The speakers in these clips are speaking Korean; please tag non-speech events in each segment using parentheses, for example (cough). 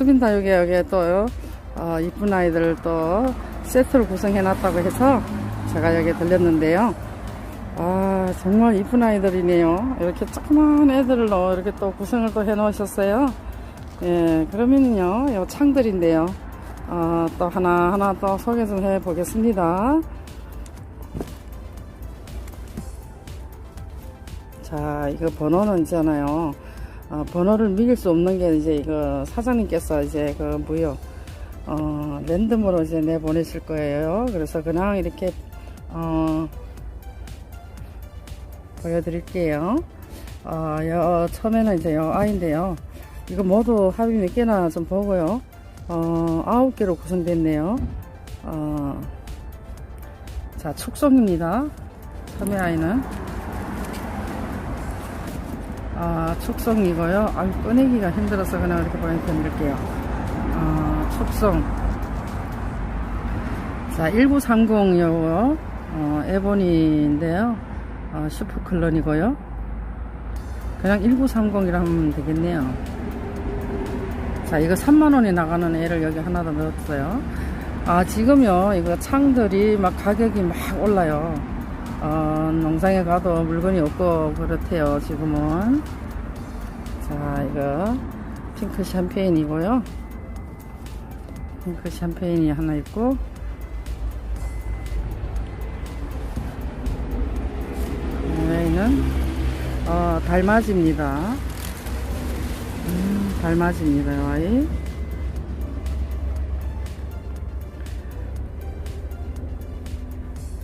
수빈다육에 여기에 또 어, 이쁜 아이들 또 세트를 구성해 놨다고 해서 제가 여기 들렸는데요. 아 정말 이쁜 아이들이네요. 이렇게 조그만 애들로 이렇게 또 구성을 또 해 놓으셨어요. 예 그러면요 요 창들인데요. 어, 또 하나하나 또 소개 좀 해 보겠습니다. 자, 이거 번호는 있잖아요. 어, 번호를 믿을 수 없는 게 이제 이거 사장님께서 이제 그 뭐요, 어, 랜덤으로 이제 내보내실 거예요. 그래서 그냥 이렇게, 어, 보여드릴게요. 어, 여, 처음에는 이제 여 아이인데요. 이거 모두 합이 몇 개나 좀 보고요. 어, 아홉 개로 구성됐네요. 어, 자, 축성입니다. 처음에 아이는. 아, 축성이고요. 아, 꺼내기가 힘들어서 그냥 이렇게 보여드릴게요. 아, 축성. 자, 1930 요거, 어, 에보니인데요. 어, 슈퍼클론이고요. 그냥 1930이라 하면 되겠네요. 자, 이거 3만원에 나가는 애를 여기 하나 더 넣었어요. 아, 지금요, 이거 창들이 막 가격이 막 올라요. 어, 농장에 가도 물건이 없고 그렇대요 지금은. 자 이거 핑크 샴페인이고요. 핑크 샴페인이 하나 있고. 여기는 어, 달맞이입니다. 음, 달맞이입니다 이 아이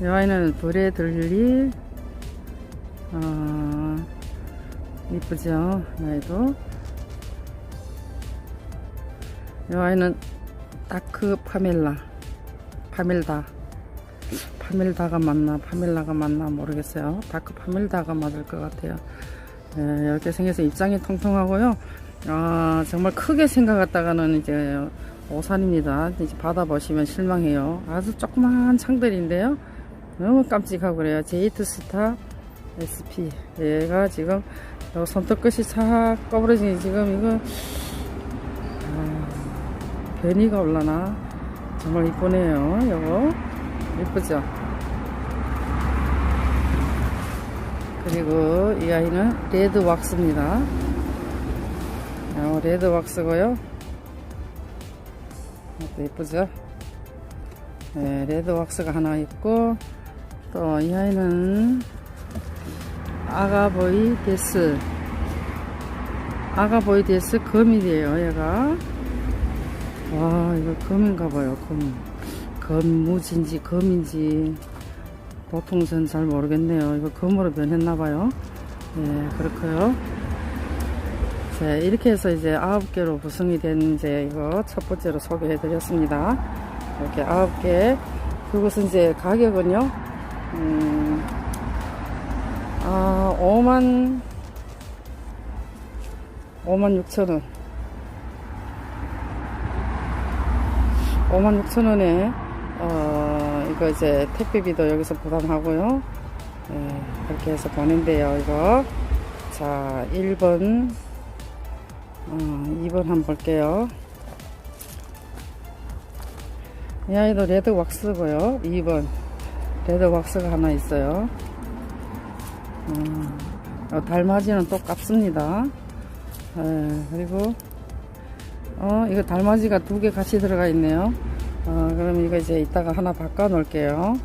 이 아이는 불에 들리 어, 이쁘죠 이 아이도? 이 아이는 다크 파멜라 파멜다. 파멜다가 맞나 파멜라가 맞나 모르겠어요. 다크 파멜다가 맞을 것 같아요. 네, 이렇게 생겨서 입장이 통통하고요. 아 정말 크게 생각했다가는 이제 오산입니다. 이제 받아보시면 실망해요. 아주 조그만 창들인데요 너무 깜찍하고 그래요. 제이트 스타 SP. 얘가 지금 손톱 끝이 싹 꺼부러지니 지금 이거 아, 변이가 올라나 정말 이쁘네요. 요거 이쁘죠? 그리고 이 아이는 레드 왁스입니다. 어, 레드 왁스고요. 이것도 이쁘죠? 네, 레드 왁스가 하나 있고 또 이 아이는 아가보이 데스. 아가보이 데스 거미이에요 얘가. 와 이거 검인가봐요 검 검무진지 검인지. 보통 전 잘 모르겠네요. 이거 검으로 변했나봐요. 예 그렇고요. 자 이렇게 해서 이제 아홉 개로 구성이 된 이제 이거 첫 번째로 소개해 드렸습니다. 이렇게 아홉 개. 그것은 이제 가격은요 음, 아, 5만, 5만 6천 원. 5만 6천 원에, 어, 이거 이제 택배비도 여기서 부담하고요. 네, 그렇게 해서 보낸대요, 이거. 자, 1번, 어, 2번 한번 볼게요. 이 아이도 레드 왁스고요. 2번. 레드 왁스가 하나 있어요. 음, 어, 달맞이는 똑같습니다. 에, 그리고 어 이거 달맞이가 두 개 같이 들어가 있네요. 어, 그럼 이거 이제 이따가 하나 바꿔 놓을게요.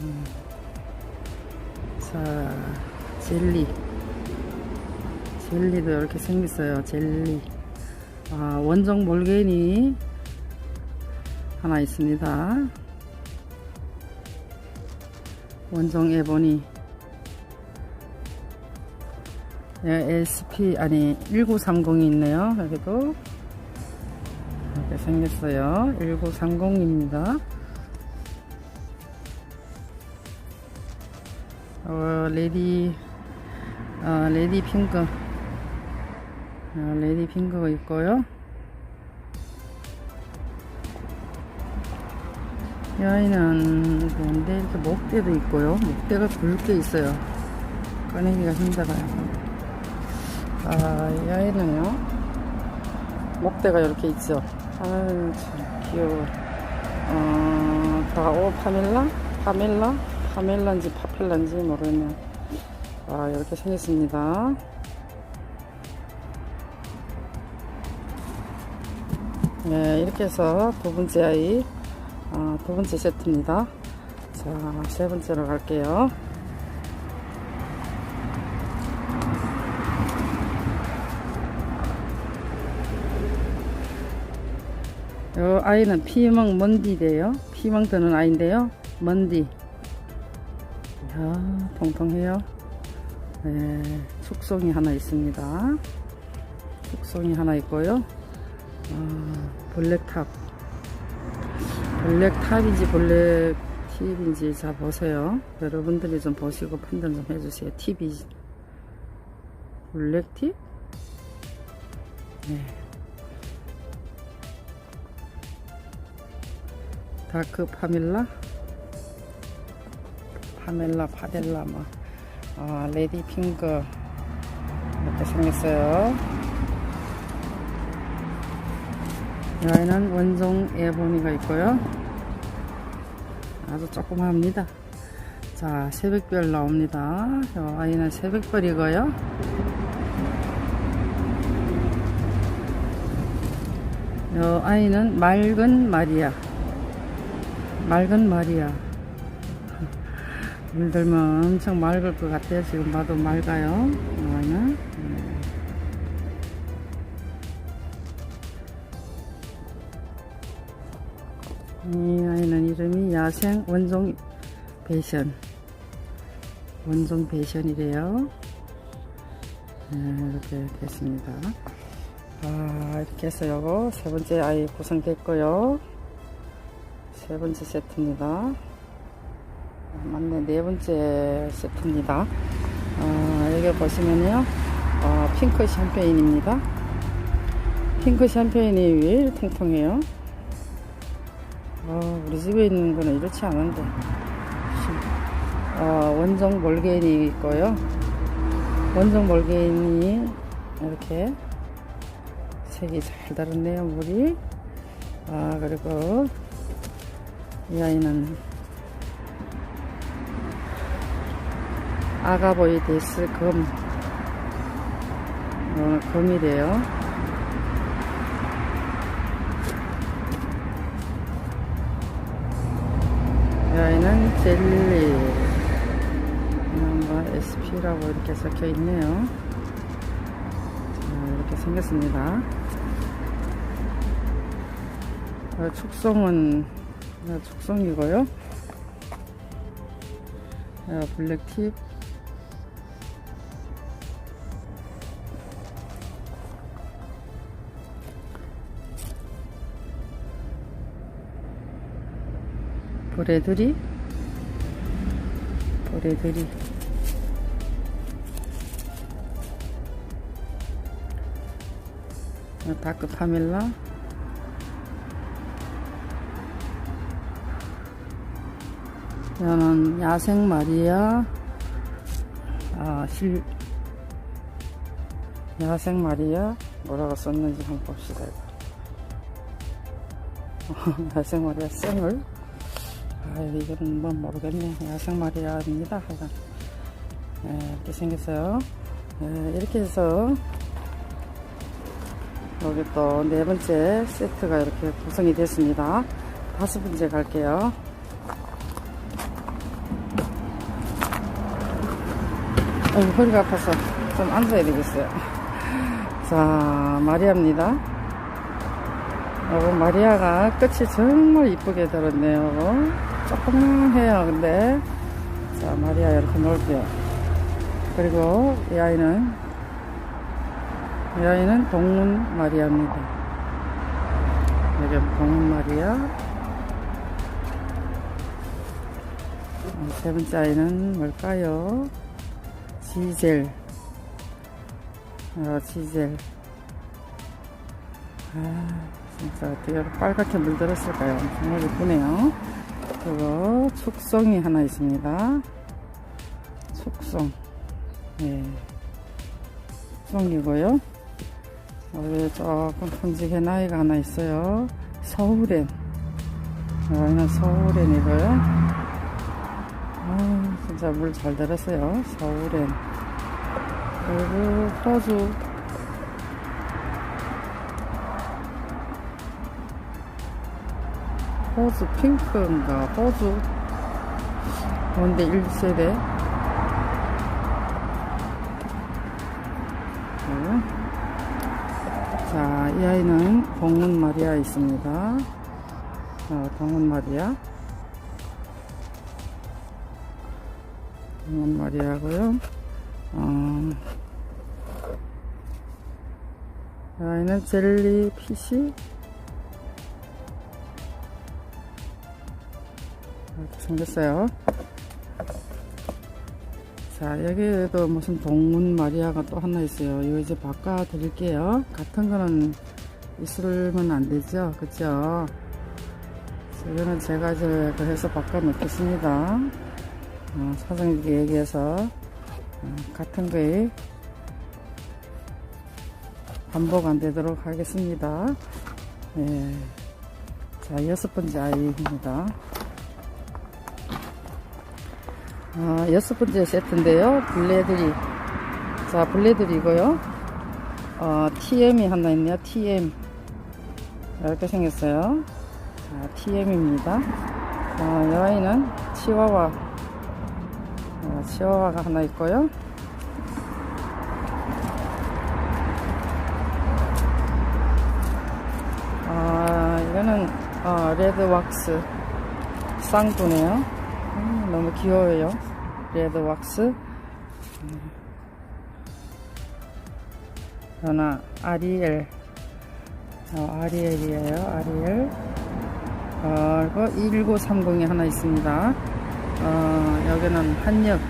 음. 자 젤리 젤리도 이렇게 생겼어요. 젤리 아, 원정 몰개니 하나 있습니다. 원정 에보니 SP 아니 1930이 있네요. 여기도. 이렇게 생겼어요. 1930입니다. 어, 레디 어, 레디 핑크. 어, 레디 핑크가 있고요 이 아이는 뭔데 이렇게 목대도 있고요 목대가 굵게 있어요 꺼내기가 힘들어요 아 이 아이는요 목대가 이렇게 있죠. 아유, 참 귀여워. 어, 다오 파밀라? 파밀라? 파밀라인지 파필라인지 모르겠네요. 아, 이렇게 생겼습니다. 네, 이렇게 해서 두 번째 아이, 아, 두 번째 세트입니다. 자, 세 번째로 갈게요. 요 아이는 피멍 먼디래요. 피멍 드는 아이인데요. 먼디. 이야, 통통해요. 네, 축송이 하나 있습니다. 축송이 하나 있고요. 아, 블랙탑. 블랙 탑인지 블랙 팁인지 잘 보세요. 여러분들이 좀 보시고 판단 좀 해주세요. 팁이 블랙 팁? 네. 다크 파밀라? 파멜라, 파델라, 뭐, 아, 레디 핑거. 이렇게 생겼어요. 이 아이는 원종 에보니가 있고요. 아주 조그마합니다. 자, 새벽별 나옵니다. 이 아이는 새벽별이고요. 이 아이는 맑은 마리아. 맑은 마리아. 물들면 엄청 맑을 것 같아요. 지금 봐도 맑아요. 야생 원종 배션. 원종 배션이래요. 네, 이렇게 됐습니다. 아 이렇게 해서 요거 세 번째 아이 구성됐고요. 세 번째 세트입니다. 아, 맞네 네 번째 세트입니다. 아, 여기 보시면요. 아, 핑크 샴페인입니다. 핑크 샴페인이 왜 이렇게 통통해요 어, 우리 집에 있는 거는 이렇지 않은데. 어, 원종 몰개인이 있고요. 원종 몰개인이 이렇게 색이 잘 다르네요, 물이. 아, 그리고 이 아이는 아가보이 데스 검. 어, 검이래요. 이 아이는 젤리 뭐 SP라고 이렇게 적혀 있네요. 자, 이렇게 생겼습니다. 어, 축성은 어, 축성이고요. 어, 블랙팁. 보레들이 보레들이 어, 다크 파밀라? 이거는 야생 마리아. 아, 실 야생 마리아? 뭐라고 썼는지 한번 봅시다. 이거 (laughs) 야생 마리아 생을 아, 이거는 뭐 모르겠네. 야생 마리아입니다. 하여간. 네, 이렇게 생겼어요. 네, 이렇게 해서 여기 또 네 번째 세트가 이렇게 구성이 됐습니다. 다섯 번째 갈게요. 아이고, 허리가 아파서 좀 앉아야 되겠어요. 자, 마리아입니다. 어, 마리아가 끝이 정말 이쁘게 들었네요. 조금 해요, 근데. 자, 마리아 이렇게 놓을게요. 그리고 이 아이는, 이 아이는 동문 마리아입니다. 여기 동문 마리아. 어, 세 번째 아이는 뭘까요? 지젤. 어, 지젤. 아, 진짜 어떻게 빨갛게 물들었을까요? 정말 예쁘네요. 그리고 축성이 하나 있습니다. 축성. 예. 축성이고요. 여기 조금 큼직해 나이가 하나 있어요. 서울엔. 여기는 서울엔이고요. 아, 진짜 물 잘 들었어요. 서울엔. 그리고 호주. 호주 핑크인가? 호주. 뭔데 1세대. 자, 이 아이는 동문 마리아 있습니다. 어, 동문 마리아. 동문 마리아고요. 어, 이 아이는 젤리 피시. 생겼어요. 자, 여기에도 무슨 동문 마리아가 또 하나 있어요. 이거 이제 바꿔 드릴게요. 같은 거는 있으면 안 되죠. 그죠? 이거는 제가 이제 그래서 바꿔 놓겠습니다. 어, 사장님께 얘기해서 어, 같은 거에 반복 안 되도록 하겠습니다. 예. 자, 여섯 번째 아이입니다. 아, 여섯 번째 세트인데요. 블레들이. 자, 블레들이고요. 어, TM이 하나 있네요. TM. 이렇게 생겼어요. 자, TM입니다. 어, 이 아이는 치와와. 어, 치와와가 하나 있고요. 아, 이거는, 어, 레드 왁스. 쌍두네요. 음, 너무 귀여워요. 레드 왁스. 하나 아리엘. 어, 아리엘이에요. 아리엘. 어, 그리고 1930이 하나 있습니다. 어, 여기는 한엽.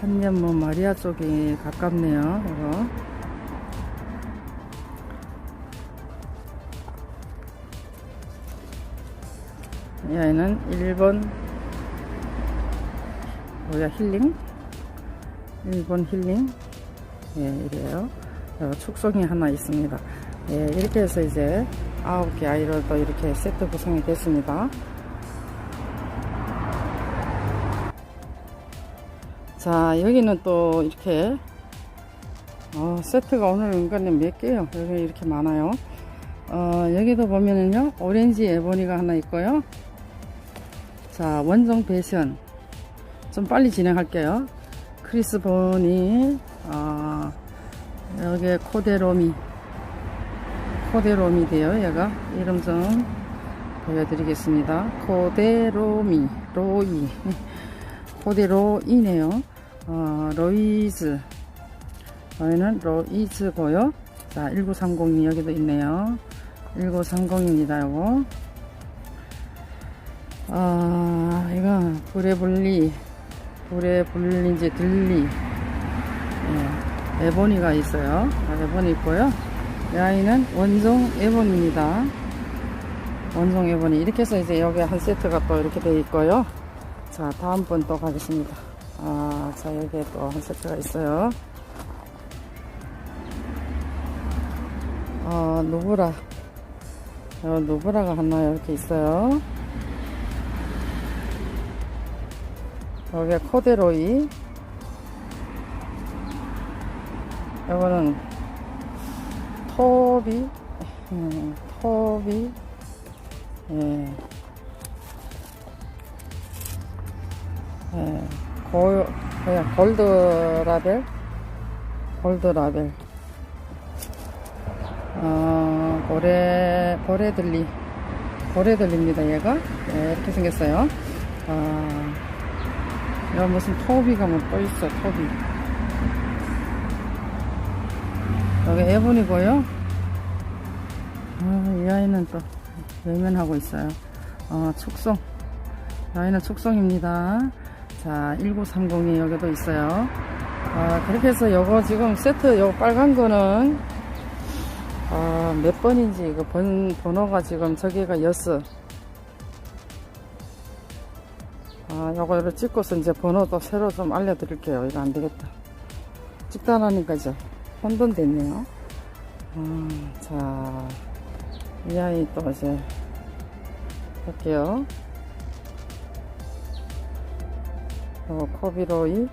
한엽 뭐 마리아 쪽이 가깝네요. 이거. 이 아이는 1번 뭐야 힐링 1번 힐링. 예 이래요. 어, 축성이 하나 있습니다. 예 이렇게 해서 이제 9개 아이로 또 이렇게 세트 구성이 됐습니다. 자 여기는 또 이렇게 어, 세트가 오늘 은근히 몇 개요? 여기 이렇게 많아요. 어, 여기도 보면은요 오렌지 에보니가 하나 있고요 자, 원정 배션. 좀 빨리 진행할게요. 크리스 보니, 어, 여기 코데로미. 코데로미 돼요, 얘가. 이름 좀 보여드리겠습니다. 코데로미, 로이. 코데로이네요. 어, 로이즈. 여기는 로이즈고요. 자, 1930이 여기도 있네요. 1930입니다, 요거. 아, 불리, 불에 불린지 들리. 예, 에보니가 있어요. 아, 에보니 있고요. 이 아이는 원종 에보니입니다. 원종 에보니. 이렇게 해서 이제 여기 한 세트가 또 이렇게 돼 있고요. 자, 다음 분 또 가겠습니다. 아, 자, 여기에 또 한 세트가 있어요. 어, 누브라. 어, 누브라가 하나 이렇게 있어요. 여기가 코데로이. 이거는 토비 음, 토비 예. 예. 고, 그냥 골드 라벨? 골드 라벨. 어, 고래 고래들리 고래들리입니다 얘가? 예, 이렇게 생겼어요. 아, 야 무슨 토비가 뭐 떠있어 토비 여기 에본이고요 아, 이 아이는 또 외면하고 있어요. 어, 축성 이 아이는 축성입니다. 자 1930이 여기도 있어요. 아, 그렇게 해서 요거 지금 세트 요 빨간 거는 아, 몇 번인지 그 번, 번호가 지금 저기가 여섯 아, 요거를 찍고서 이제 번호도 새로 좀 알려드릴게요. 이거 안 되겠다. 찍다라니까 이제 혼돈돼 있네요. 아, 자, 이 아이 또 이제 볼게요. 어, 코비로이,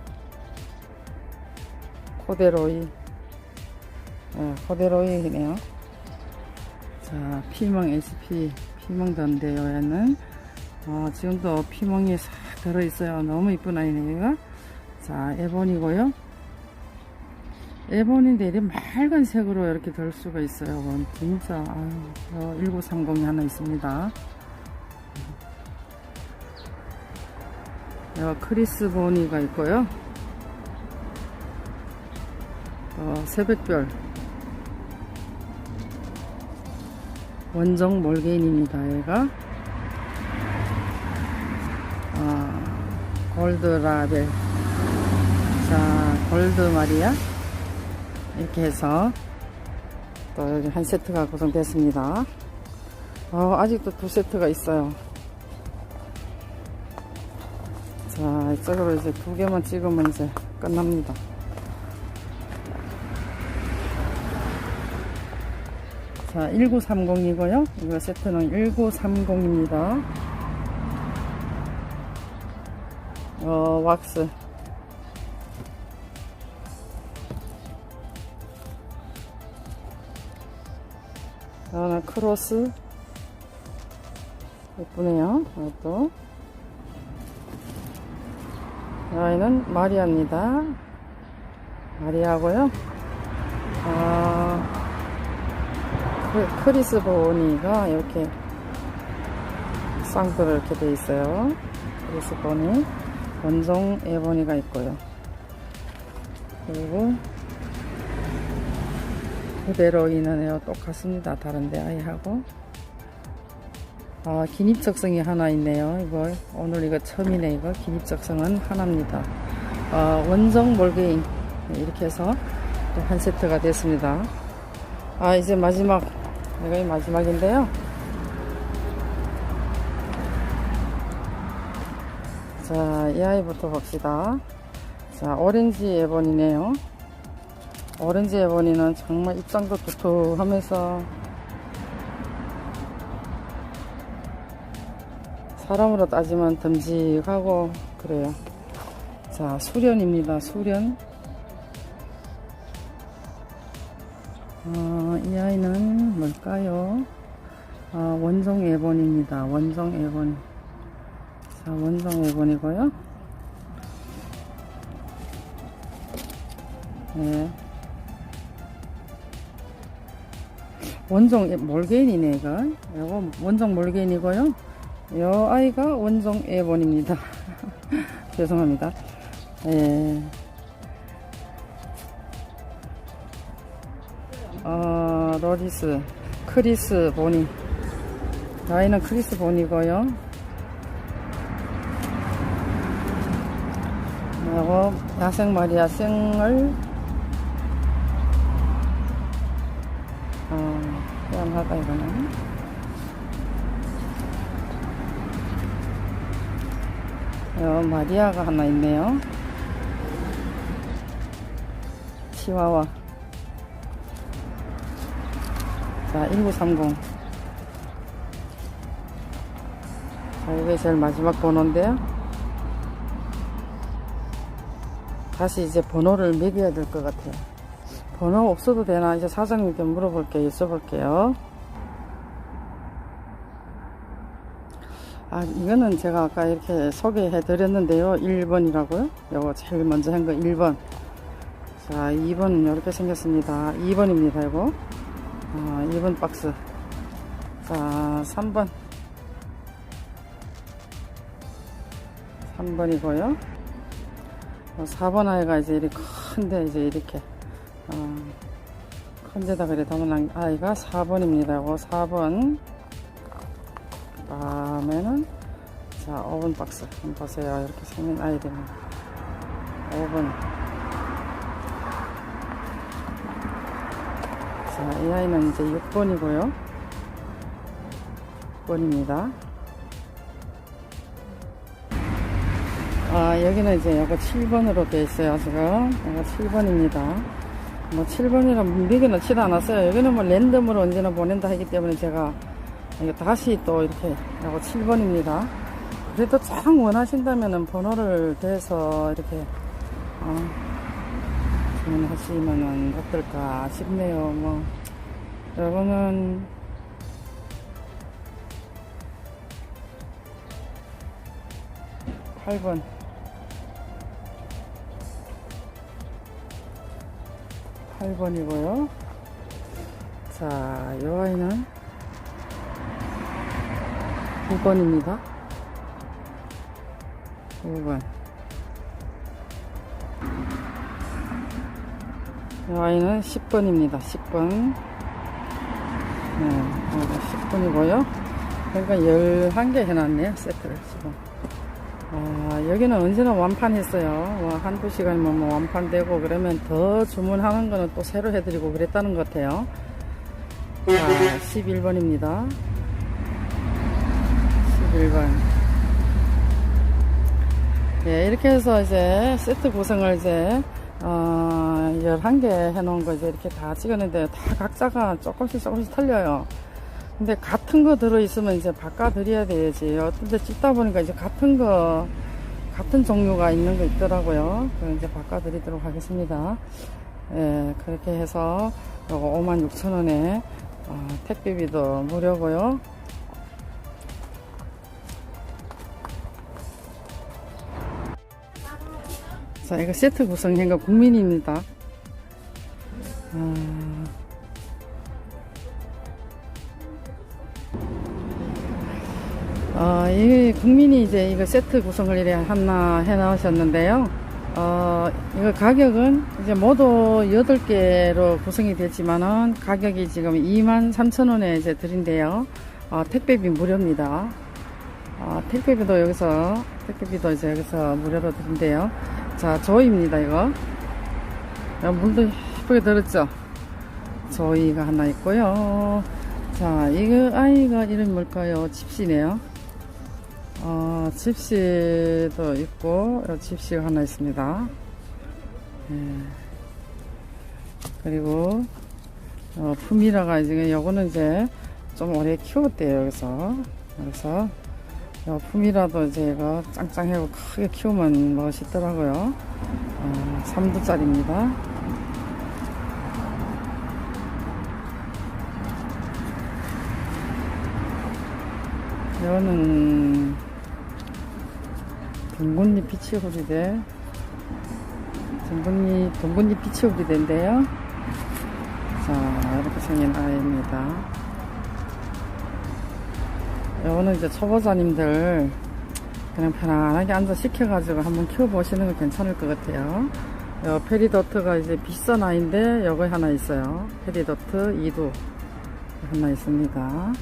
코데로이, 네, 코데로이네요. 자, 피멍 SP, 피멍던데요, 얘는. 어, 지금도 피멍이 싹 들어있어요. 너무 이쁜 아이네요, 얘가. 자, 에본이고요. 에본인데 이렇게 맑은 색으로 이렇게 될 수가 있어요. 진짜, 아유, 어, 1930이 하나 있습니다. 어, 크리스 보니가 있고요. 어, 새벽별. 원정 몰게인입니다. 얘가. 골드 라벨. 자, 골드 마리아. 이렇게 해서 또 여기 한 세트가 구성됐습니다. 어, 아직도 두 세트가 있어요. 자, 이쪽으로 이제 두 개만 찍으면 이제 끝납니다. 자, 1930이고요. 이거 세트는 1930입니다. 어, 왁스. 하나 크로스. 예쁘네요. 이것도. 아이는 마리아입니다. 마리아고요. 아, 크, 크리스 보니가 이렇게 쌍으로 이렇게 돼 있어요. 크리스 보니 원종 에보니가 있고요. 그리고 그대로 애와 똑같습니다. 다른데 아이하고. 아, 기립적성이 하나 있네요. 이거 오늘 이거 처음이네. 이거 기립적성은 하나입니다. 어, 원정 몰게인 네, 이렇게 해서 또한 세트가 됐습니다. 아, 이제 마지막 이거 마지막인데요. 자, 이 아이부터 봅시다. 자, 오렌지 에본이네요. 오렌지 에본이는 정말 입장도 두툼하면서 사람으로 따지면 듬직하고 그래요. 자, 수련입니다. 수련. 어, 이 아이는 뭘까요? 어, 원종 에본입니다. 원종 에본. 자, 원종 에본이고요. 네. 원종 몰게인이네, 이거. 이거 원종 몰게인이고요. 요 아이가 원종 에본입니다. (laughs) 죄송합니다. 예. 어, 로리스, 크리스 보니. 아이는 크리스 보니고요. 그리고 야생 마리아 생을 어, 희한하다 이거는. 어, 마리아가 하나 있네요. 치와와. 자, 1930. 자, 이게 제일 마지막 번호인데요. 다시 이제 번호를 매겨야 될 것 같아요. 번호 없어도 되나? 이제 사장님께 물어볼게요. 여쭤볼게요. 아, 이거는 제가 아까 이렇게 소개해 드렸는데요. 1번이라고요. 요거 제일 먼저 한 거 1번. 자, 2번은 이렇게 생겼습니다. 2번입니다, 이거. 아, 2번 박스. 자, 3번. 3번이고요. 4번 아이가 이제 이렇게 큰데, 이제 이렇게. 어, 큰 데다 그래 담은 아이가 4번입니다. 이거 4번. 다음에는 자 오븐 박스 한번 보세요 이렇게 생긴 아이들입니다 오븐 자이 아이는 이제 6번이고요 6번입니다 아 여기는 이제 이거 7번으로 되어 있어요 지금 이거 7번입니다 뭐 7번이라 미기는 치도 않았어요. 여기는 뭐 랜덤으로 언제나 보낸다 하기 때문에 제가 다시 또 이렇게 하고 7번입니다. 그래도 참 원하신다면은 번호를 대서 이렇게 어, 주문하시면은 어떨까 싶네요. 뭐 여러분은 8번 8번이고요. 자, 이 아이는 9번입니다. 9번. 이 아이는 10번입니다. 10번. 네, 10번이고요. 그러니까 11개 해놨네요. 세트를 지금. 아, 여기는 언제나 완판했어요. 뭐 한두 시간이면 뭐 완판되고 그러면 더 주문하는 거는 또 새로 해드리고 그랬다는 것 같아요. 자, 11번입니다. 11번. 예, 이렇게 해서 이제 세트 구성을 이제, 어, 11개 해놓은 거 이제 이렇게 다 찍었는데 다 각자가 조금씩 조금씩 틀려요. 근데 같은 거 들어있으면 이제 바꿔드려야 되지. 어떤 데 찍다 보니까 이제 같은 거, 같은 종류가 있는 거 있더라고요. 그럼 이제 바꿔드리도록 하겠습니다. 예, 그렇게 해서 요거 56,000원에 어, 택배비도 무료고요. 자, 이거 세트 구성한 거 국민입니다. 아, 어, 이 국민이 이제 이거 세트 구성을 이래 하나 해 나오셨는데요. 어, 이거 가격은 이제 모두 8개로 구성이 됐지만은 가격이 지금 23,000원에 이제 드린데요. 어, 택배비 무료입니다. 어, 택배비도 여기서, 택배비도 이제 여기서 무료로 드린대요. 자, 조이입니다, 이거. 야, 물도 예쁘게 들었죠? 조이가 하나 있고요. 자, 이거 아이가 이름 뭘까요? 집시네요. 어, 집시도 있고, 어, 집시가 하나 있습니다. 예. 그리고, 어, 품이라가 이제, 요거는 이제 좀 오래 키웠대요, 여기서. 그래서, 요 품이라도 이제 이거 짱짱하고 크게 키우면 멋있더라고요. 어, 3두짜리입니다. 이거는 동군잎 피치 호리대 동군잎 동군잎 피치 호리대인데요. 자 이렇게 생긴 아이입니다. 이거는 이제 초보자님들 그냥 편안하게 앉아 시켜가지고 한번 키워보시는 거 괜찮을 것 같아요. 요 페리도트가 이제 비싼 아이인데 여기 하나 있어요. 페리도트 2도 하나 있습니다.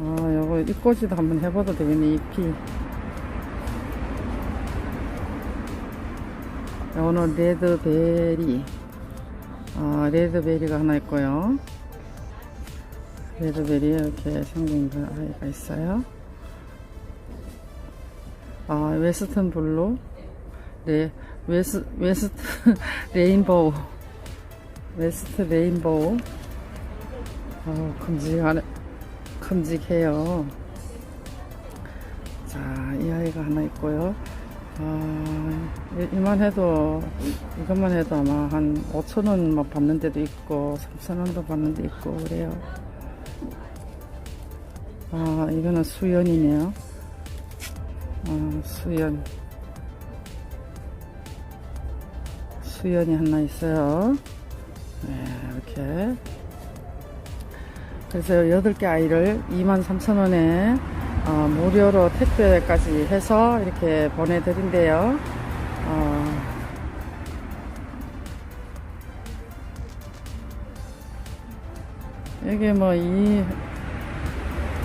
아, 요거 잎꽂이도 한번 해봐도 되겠네, 잎이. 오늘 레드베리. 아, 레드베리가 하나 있고요. 레드베리 이렇게 생긴 그 아이가 있어요. 아, 웨스턴 블루. 네, 웨스, 웨스트 (laughs) 레인보우. 웨스트 레인보우. 아, 큼직하네. 큼직해요. 자, 이 아이가 하나 있고요. 아, 이- 이만 해도, 이것만 해도 아마 한 5천원 뭐 받는 데도 있고, 3천원도 받는 데 있고, 그래요. 아, 이거는 수연이네요. 아, 수연. 수연이 하나 있어요. 네, 이렇게. 그래서 8개 아이를 23,000원에 어, 무료로 택배까지 해서 이렇게 보내드린대요. 어, 이게 뭐 이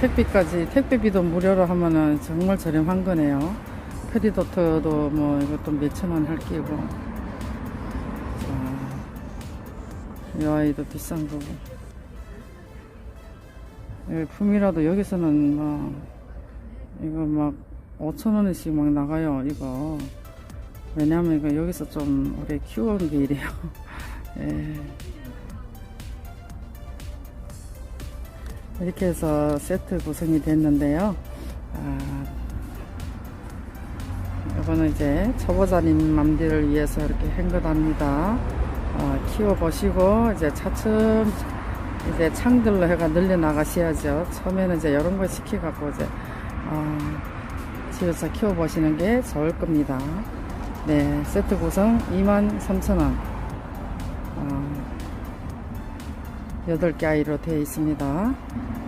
택배까지 택배비도 무료로 하면은 정말 저렴한 거네요. 페리도트도 뭐 이것도 몇천 원 할 끼고. 자, 이 아이도 비싼 거고. 예, 품이라도 여기서는 막 이거 막 5천 원씩 막 나가요 이거 왜냐하면 이거 여기서 좀 오래 키워온 게 이래요. (laughs) 예. 이렇게 해서 세트 구성이 됐는데요. 아, 이거는 이제 초보자님 맘들을 위해서 이렇게 한 것합니다. 어, 키워보시고 이제 차츰 이제 창들로 해가 늘려 나가셔야죠. 처음에는 이제 이런 거 시켜갖고 이제 어, 집에서 키워보시는 게 좋을 겁니다. 네, 세트 구성 23,000원. 어, 8개 아이로 되어 있습니다. 네.